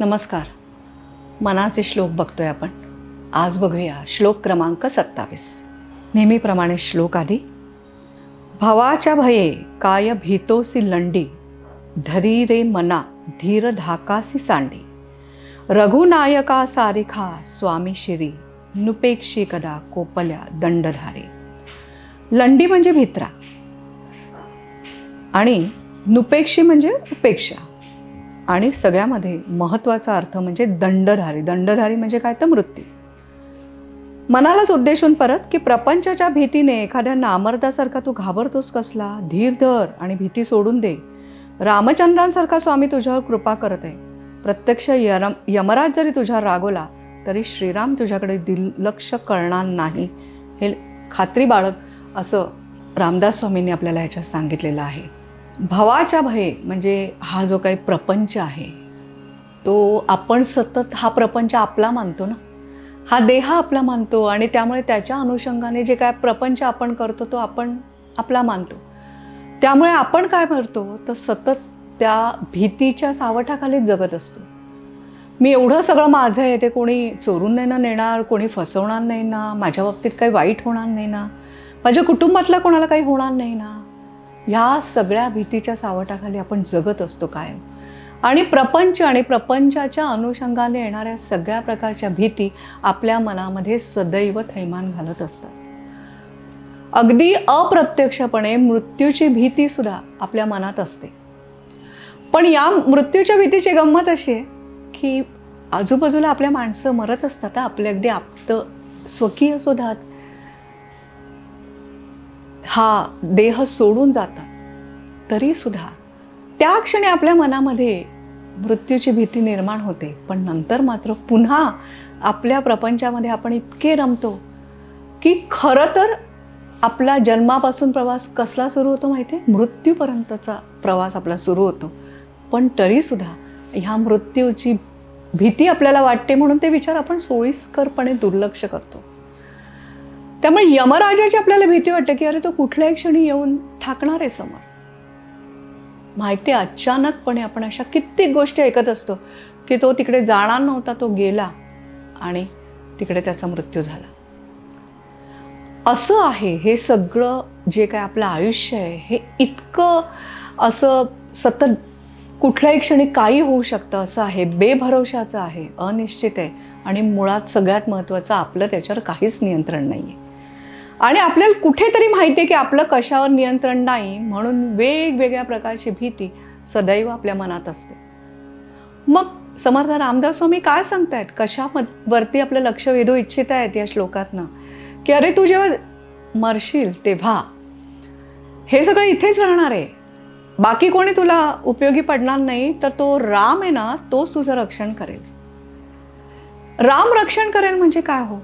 नमस्कार. मनाचे श्लोक बघतोय आपण. आज बघूया श्लोक क्रमांक सत्तावीस. नेहमीप्रमाणे श्लोक आधी. भवाच्या भये काय भीतोसी लंडी धरी रे मना धीर धाकासी सांडी. रघुनायका सारिखा स्वामी शिरी नुपेक्षी कदा कोपल्या दंडधारी. लंडी म्हणजे भित्रा आणि नुपेक्षी म्हणजे उपेक्षा. आणि सगळ्यामध्ये महत्त्वाचा अर्थ म्हणजे दंडधारी. दंडधारी म्हणजे काय? तर मृत्यू. मनालाच उद्देशून परत की प्रपंचाच्या भीतीने एखाद्या नामर्दासारखा तू घाबरतोस कसला? धीर धर आणि भीती सोडून दे. रामचंद्रांसारखा स्वामी तुझ्यावर कृपा करत आहे. प्रत्यक्ष यरम यमराज जरी तुझ्यावर रागवला तरी श्रीराम तुझ्याकडे दुर्लक्ष करणार नाही. हे खात्री बाळग असं रामदास स्वामींनी आपल्याला ह्याच्यात सांगितलेलं आहे. भवाच्या भये म्हणजे हा जो काही प्रपंच आहे तो आपण सतत हा प्रपंच आपला मानतो ना? हा देह आपला मानतो आणि त्यामुळे त्याच्या अनुषंगाने जे काय प्रपंच आपण करतो तो आपण आपला मानतो. त्यामुळे आपण काय करतो तर सतत त्या भीतीच्या सावटाखालीच जगत असतो. मी एवढं सगळं माझं आहे ते कोणी चोरून नाही ना नेणार कोणी फसवणार नाही ना माझ्या बाबतीत काही वाईट होणार नाही ना माझ्या कुटुंबातल्या कोणाला काही होणार नाही ना ह्या सगळ्या भीतीच्या सावटाखाली आपण जगत असतो कायम. आणि प्रपंच आणि प्रपंचाच्या अनुषंगाने येणाऱ्या सगळ्या प्रकारच्या भीती आपल्या मनामध्ये सदैव थैमान घालत असतात. अगदी अप्रत्यक्षपणे मृत्यूची भीती सुद्धा आपल्या मनात असते. पण या मृत्यूच्या भीतीची गंमत अशी आहे की आजूबाजूला आपल्या माणसं मरत असतात आपले अगदी आप्त स्वकीय सुद्धा हा देह सोडून जातात तरी सुद्धा त्या क्षणी आपल्या मनामध्ये मृत्यूची भीती निर्माण होते. पण नंतर मात्र पुन्हा आपल्या प्रपंचामध्ये आपण इतके रमतो की खरं तर आपला जन्मापासून प्रवास कसला सुरू होतो माहिती आहे मृत्यूपर्यंतचा प्रवास आपला सुरू होतो. पण तरीसुद्धा ह्या मृत्यूची भीती आपल्याला वाटते म्हणून ते विचार आपण सोयीस्करपणे दुर्लक्ष करतो. त्यामुळे यमराजाची आपल्याला भीती वाटते की अरे तो कुठल्याही क्षणी येऊन थाकणार आहे समोर? माहिती अचानकपणे आपण अशा कित्येक गोष्टी ऐकत असतो की तो तिकडे जाणार नव्हता तो गेला आणि तिकडे त्याचा मृत्यू झाला. असं आहे हे सगळं जे काय आपलं आयुष्य आहे हे इतकं असं सतत कुठल्याही क्षणी काही होऊ शकतं असं आहे. बेभरोशाचं आहे अनिश्चित आहे. आणि मुळात सगळ्यात महत्त्वाचं आपलं त्याच्यावर काहीच नियंत्रण नाही आहे आणि आपल्याला कुठेतरी माहिती आहे की आपलं कशावर नियंत्रण नाही म्हणून वेगवेगळ्या प्रकारची भीती सदैव आपल्या मनात असते. मग समर्थ रामदास स्वामी काय सांगतायत? कशावरती आपलं लक्ष वेधू इच्छित आहेत या श्लोकातनं? की अरे तू जेव्हा मरशील तेव्हा हे सगळं इथेच राहणार आहे. बाकी कोणी तुला उपयोगी पडणार नाही तर तो राम आहे ना तोच तुझं रक्षण करेल. राम रक्षण करेल म्हणजे काय हो?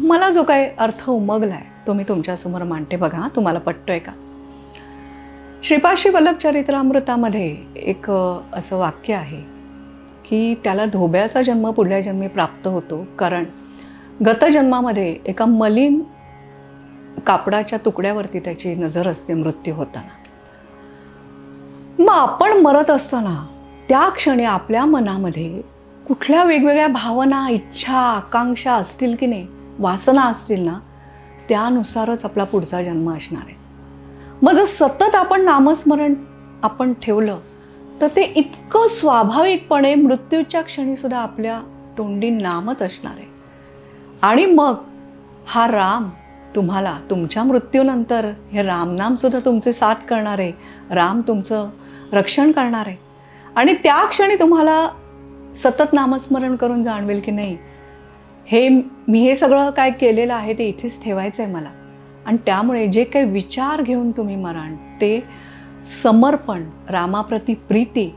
मला जो काही अर्थ उमगला आहे तो मी तुमच्यासमोर मांडते बघा. तुम्हाला पटतोय का? श्रीपाशी वल्लभ चरित्रामृतामध्ये एक असं वाक्य आहे की त्याला धोब्याचा जन्म पुढल्या जन्मी प्राप्त होतो. कारण गतजन्मामध्ये एका मलिन कापडाच्या तुकड्यावरती त्याची नजर असते मृत्यू होताना. मग आपण मरत असताना त्या क्षणी आपल्या मनामध्ये कुठल्या वेगवेगळ्या भावना इच्छा आकांक्षा असतील की नाही वासना असतील ना त्यानुसारच आपला पुढचा जन्म असणार आहे. मग जर सतत आपण नामस्मरण आपण ठेवलं तर ते इतकं स्वाभाविकपणे मृत्यूच्या क्षणीसुद्धा आपल्या तोंडी नामच असणार आहे. आणि मग हा राम तुम्हाला तुमच्या मृत्यूनंतर हे रामनामसुद्धा तुमचे साथ करणार आहे. राम तुमचं रक्षण करणार आहे. आणि त्या क्षणी तुम्हाला सतत नामस्मरण करून जाणवेल की नाही हे मी हे सगळं काय केलेलं आहे ते इथेच ठेवायचं आहे मला. आणि त्यामुळे जे काही विचार घेऊन तुम्ही मराण ते समर्पण रामाप्रती प्रीती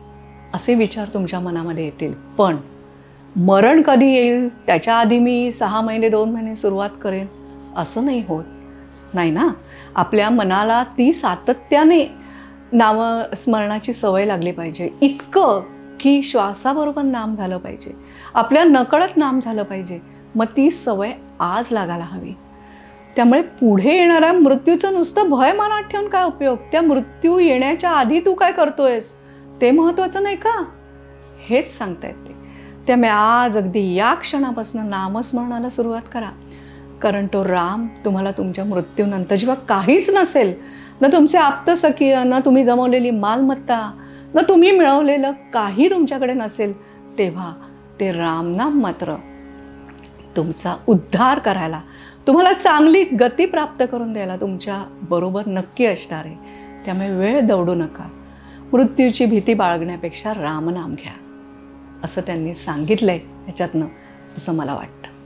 असे विचार तुमच्या मनामध्ये येतील. पण मरण कधी येईल त्याच्या आधी मी सहा महिने दोन महिने सुरुवात करेन असं नाही होत. नाही ना? आपल्या मनाला ती सातत्याने नामस्मरणाची सवय लागली पाहिजे. इतकं की श्वासाबरोबर नाम झालं पाहिजे. आपल्या नकळत नाम झालं पाहिजे. मग ती सवय आज लागायला हवी. त्यामुळे पुढे येणाऱ्या मृत्यूचं नुसतं भय मनात ठेवून काय उपयोग? त्या मृत्यू येण्याच्या आधी तू काय करतोयस? ते महत्त्वाचं नाही का? हेच सांगतायत ते त्यामुळे आज अगदी या क्षणापासून नामस्मरणाला सुरुवात करा. कारण तो राम तुम्हाला तुमच्या मृत्यूनंतर जेव्हा काहीच नसेल न तुमचे आप्तसकीय ना तुम्ही जमवलेली मालमत्ता न तुम्ही मिळवलेलं काही तुमच्याकडे नसेल तेव्हा ते रामनाम मात्र तुमचा उद्धार करायला. तुम्हाला चांगली गती प्राप्त करून द्यायला तुमच्या बरोबर नक्की असणार आहे. त्यामुळे वेळ दौडू नका. मृत्यूची भीती बाळगण्यापेक्षा रामनाम घ्या. असं त्यांनी सांगितलंय ह्याच्यातनं असं मला वाटतं.